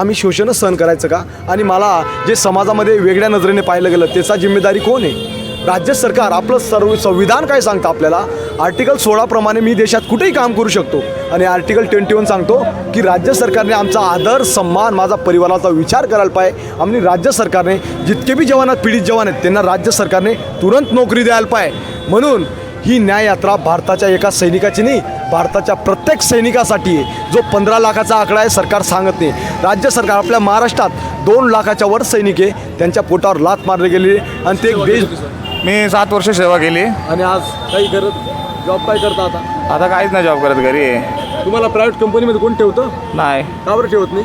आम्ही शोषणच सहन करायचं का? आणि मला जे समाजामध्ये वेगळ्या नजरेने पाहिलं गेलं त्याचा जिम्मेदारी कोण आहे? राज्य सरकार आपलं सर्व संविधान काय सांगतं आपल्याला? आर्टिकल सोळाप्रमाणे मी देशात कुठेही काम करू शकतो. आणि आर्टिकल ट्वेंटी वन सांगतो की राज्य सरकारने आमचा आदर सन्मान माझा परिवाराचा विचार करायला पाहिजे. आणि राज्य सरकारने जितके बी जवान आहेत पीडित जवान आहेत त्यांना राज्य सरकारने तुरंत नोकरी द्यायला पाहिजे. म्हणून ही न्याय यात्रा भारताच्या एका सैनिकाची नाही भारताच्या प्रत्येक सैनिकासाठी जो पंधरा लाखाचा आकडा आहे सरकार सांगत नाही. राज्य सरकार आपल्या महाराष्ट्रात दोन लाखाच्या वर सैनिक आहे. त्यांच्या पोटावर लात मारले गेले आणि ते एक देश मी सात वर्ष सेवा केली. आणि आज काही करत जॉब काय करता आता? आता काहीच नाही जॉब करत घरी. आहे. तुम्हाला प्रायव्हेट कंपनीमध्ये कोण ठेवतं? नाही. का बरं ठेवत नाही?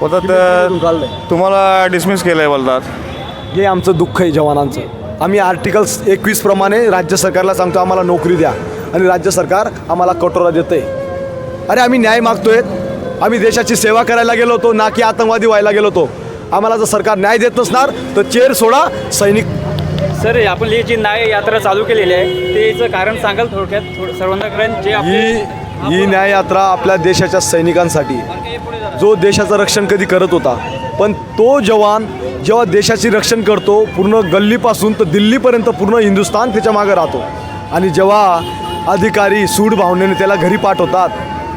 होतं तर तुम्हाला डिसमिस केलं आहे बोलतात. हे आमचं दुःख आहे जवानांचं. आम्ही आर्टिकल्स एकवीस प्रमाणे राज्य सरकारला सांगतो आम्हाला नोकरी द्या. आणि राज्य सरकार आम्हाला कटोरा देतंय. अरे आम्ही न्याय मागतोय. आम्ही देशाची सेवा करायला गेलो होतो ना की आतंकवादी व्हायला गेलो होतो. आम्हाला जर सरकार न्याय देत नसणार तर चेर सोडा सैनिक. सर आपण ही जी न्याय यात्रा चालू केलेली आहे तेचं कारण सांगाल थोडक्यात? थोडं सर्वांना जे ही ही न्याय यात्रा आपल्या देशाच्या सैनिकांसाठी. जो देशाचं रक्षण कधी करत होता पण तो जवान जेव्हा देशाची रक्षण करतो पूर्ण गल्लीपासून तर दिल्लीपर्यंत पूर्ण हिंदुस्थान त्याच्यामागे राहतो. आणि जेव्हा अधिकारी सूड भावनेने त्याला घरी पाठवतात.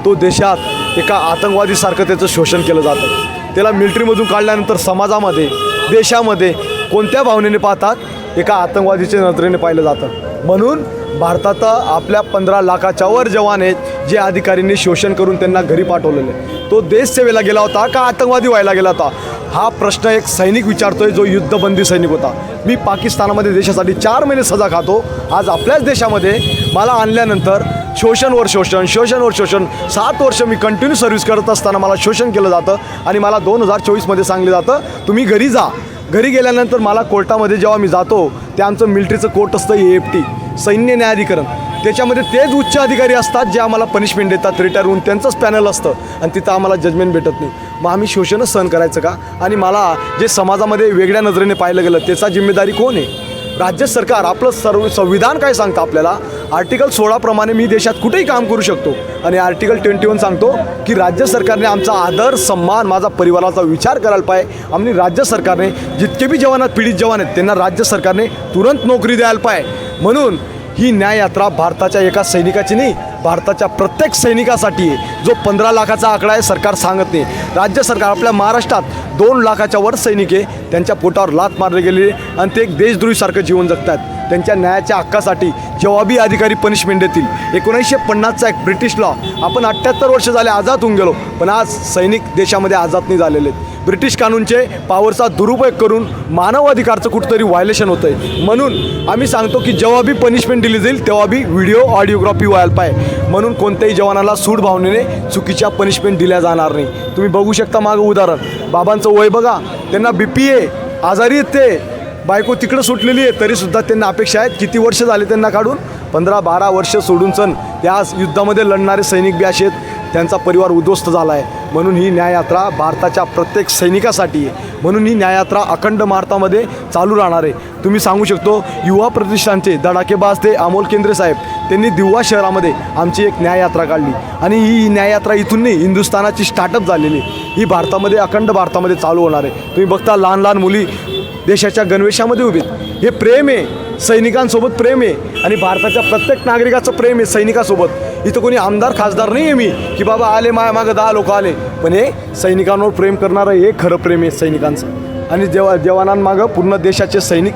तो देशात एका आतंकवादीसारखं त्याचं शोषण केलं जातं. त्याला मिलिटरीमधून काढल्यानंतर समाजामध्ये देशामध्ये कोणत्या भावनेने पाहतात? एका आतंकवादीच्या नजरेने पाहिलं जातं. म्हणून भारतात आपल्या पंधरा लाखाच्या वर जवान आहेत जे अधिकाऱ्यांनी शोषण करून त्यांना घरी पाठवलेले आहे. तो देश सेवेला गेला होता का आतंकवादी व्हायला गेला होता? हा प्रश्न एक सैनिक विचारतोय जो युद्धबंदी सैनिक होता. मी पाकिस्तानामध्ये देशासाठी चार महिने सजा खातो. आज आपल्याच देशामध्ये मला आणल्यानंतर शोषणवर शोषण शोषणवर शोषण सात वर्ष मी कंटिन्यू सर्व्हिस करत असताना मला शोषण केलं जातं आणि मला दोन हजार चोवीसमध्ये सांगलं जातं तुम्ही घरी जा. घरी गेल्यानंतर मला कोर्टामध्ये जेव्हा मी जातो ते आमचं मिलिटरीचं कोर्ट असतं ए एफ टी सैन्य न्यायाधिकरण. त्याच्यामध्ये तेच उच्च अधिकारी असतात जे आम्हाला पनिशमेंट देतात रिटायर होऊन त्यांचंच पॅनल असतं आणि तिथं आम्हाला जजमेंट भेटत नाही. मग आम्ही शोषणच सहन करायचं का? आणि मला जे समाजामध्ये वेगळ्या नजरेने पाहिलं गेलं त्याचा जिम्मेदारी कोण आहे? राज्य सरकार आपलं सर्व संविधान काय सांगतं आपल्याला? आर्टिकल सोळाप्रमाणे मी देशात कुठेही काम करू शकतो. आणि आर्टिकल ट्वेंटी वन सांगतो की राज्य सरकारने आमचा आदर सन्मान माझा परिवाराचा विचार करायला पाहिजे. आणि राज्य सरकारने जितके बी जवान आहेत पीडित जवान आहेत त्यांना राज्य सरकारने तुरंत नोकरी द्यायला पाहिजे. म्हणून ही न्याय यात्रा भारताच्या एका सैनिकाची नाही भारताच्या प्रत्येक सैनिकासाठी आहे जो पंधरा लाखाचा आकडा आहे सरकार सांगत नाही. राज्य सरकार आपल्या महाराष्ट्रात दोन लाखाच्या वर सैनिक आहे. त्यांच्या पोटावर लात मारले गेले आणि ते एक देशद्रोहीसारखं जीवन जगतात त्यांच्या न्यायाच्या हक्कासाठी जवाबी अधिकारी पनिशमेंट देतील एकोणीसशे पन्नासचा एक ब्रिटिश लॉ आपण अठ्ठ्याहत्तर वर्ष झाले आझाद होऊन गेलो पण आज सैनिक देशामध्ये आझाद नाही झालेले आहेत. ब्रिटिश कानूनचे पॉवरचा दुरुपयोग करून मानवाधिकारचं कुठंतरी व्हायलेशन होतं आहे म्हणून आम्ही सांगतो की जेव्हा बी पनिशमेंट दिली जाईल तेव्हा बी व्हिडिओ ऑडिओग्राफी व्हायला पाहिजे म्हणून कोणत्याही जवानाला सूड भावनेने चुकीच्या पनिशमेंट दिल्या जाणार नाही. तुम्ही बघू शकता मागं उदाहरण. बाबांचं वय बघा. त्यांना बी पी आहे आजारी आहेत ते. बायको तिकडं सुटलेली आहे तरीसुद्धा त्यांना अपेक्षा आहेत. किती वर्ष झाले त्यांना काढून? पंधरा बारा वर्ष सोडून सण त्या युद्धामध्ये लढणारे सैनिक बी असे आहेत. त्यांचा परिवार उद्ध्वस्त झाला आहे म्हणून ही न्याययात्रा भारताच्या प्रत्येक सैनिकासाठी आहे. म्हणून ही न्याययात्रा अखंड भारतामध्ये चालू राहणार आहे. तुम्ही सांगू शकतो युवा प्रतिष्ठानचे धडाकेबाज ते अमोल केंद्रे साहेब. त्यांनी दिवा शहरामध्ये आमची एक न्याययात्रा काढली. आणि ही न्याययात्रा इथून नाही हिंदुस्थानाची स्टार्टअप झालेली ही भारतामध्ये अखंड भारतामध्ये चालू होणार आहे. तुम्ही बघता लहान लहान मुली देशाच्या गणवेशामध्ये उभे आहेत. हे प्रेम आहे. सैनिकांसोबत प्रेम आहे आणि भारताच्या प्रत्येक नागरिकाचं प्रेम आहे सैनिकासोबत. इथं कोणी आमदार खासदार नाही आहे मी की बाबा आले माया मागं दहा लोक आले. पण हे सैनिकांवर प्रेम करणारं हे खरं प्रेम आहे सैनिकांचं. आणि जेव्हा जवानांमागं पूर्ण देशाचे सैनिक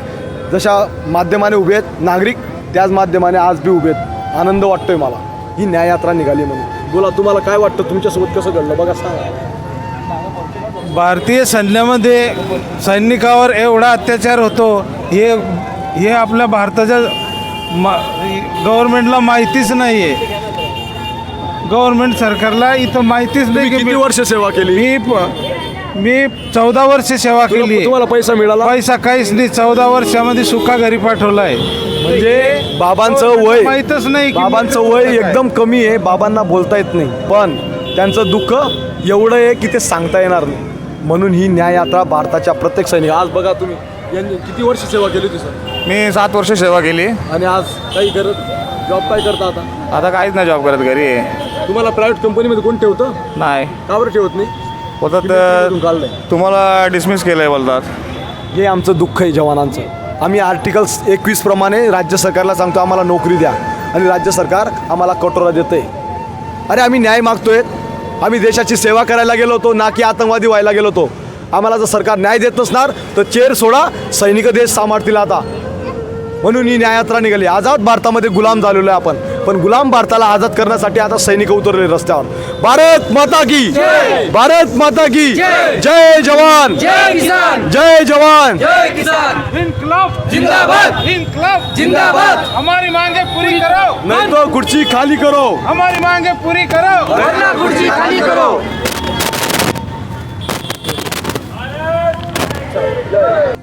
जशा माध्यमाने उभे आहेत नागरिक त्याच माध्यमाने आज बी उभे आहेत. आनंद वाटतोय मला. ही न्याययात्रा निघाली म्हणून. बोला तुम्हाला काय वाटतं? तुमच्यासोबत कसं घडलं? बघा सांगा. भारतीय सैन्यामध्ये सैनिकावर एवढा अत्याचार होतो हे हे आपल्या भारताच्या मा गव्हर्नमेंटला माहितीच नाही आहे गव्हर्नमेंट सरकारला इथं माहितीच नाही की किती वर्ष सेवा केली? मी प- मी चौदा वर्ष सेवा केली. तुम्हाला पैसा मिळाला? पैसा काहीच नाही. चौदा वर्षामध्ये सुका घरी पाठवलाय. म्हणजे बाबांचं वय माहीतच नाही की बाबांचं मी वय. एकदम कमी आहे. बाबांना बोलता येत नाही. पण त्यांचं दुःख एवढं आहे की ते सांगता येणार नाही. म्हणून ही न्याय यात्रा भारताच्या प्रत्येक सैनिक आज बघा तुम्ही. यांनी किती वर्ष सेवा केली होती सर? मी सात वर्ष सेवा केली. आणि आज काही करत जॉब काय करता आता? आता काहीच नाही जॉब करत घरी. आहे. तुम्हाला प्रायव्हेट कंपनीमध्ये कोण ठेवतं? नाही. का बरं ठेवत नाही? काढलंय. तुम्हाला डिसमिस केलं आहे बोलतात. हे आमचं दुःख आहे जवानांचं. आम्ही आर्टिकल्स एकवीस प्रमाणे राज्य सरकारला सांगतो आम्हाला नोकरी द्या. आणि राज्य सरकार आम्हाला कटोरा देतंय. अरे आम्ही न्याय मागतोय. आम्ही देशाची सेवा करायला गेलो होतो ना की आतंकवादी व्हायला गेलो होतो. आम्हाला जर सरकार न्याय देत नसणार तर चेर सोडा सैनिक देश सांभाळतील आता. म्हणून ही न्यायात्रा निघाली. आझाद भारतामध्ये गुलाम झालेलो आहे आपण. पण गुलाम भारताला आझाद करण्यासाठी आता सैनिक उतरले रस्त्यावर. भारत माता की. भारत माता की. जय जवान. जय किसान. जय जवान. जय किसान. इनकलाब. जिंदाबाद. इनकलाब. जिंदाबाद. हमारी मांगे पूरी करो. नहीं तो कुर्सी खाली करो. हमारी मांगे पूरी करो. वरना कुर्सी खाली करो. Yeah.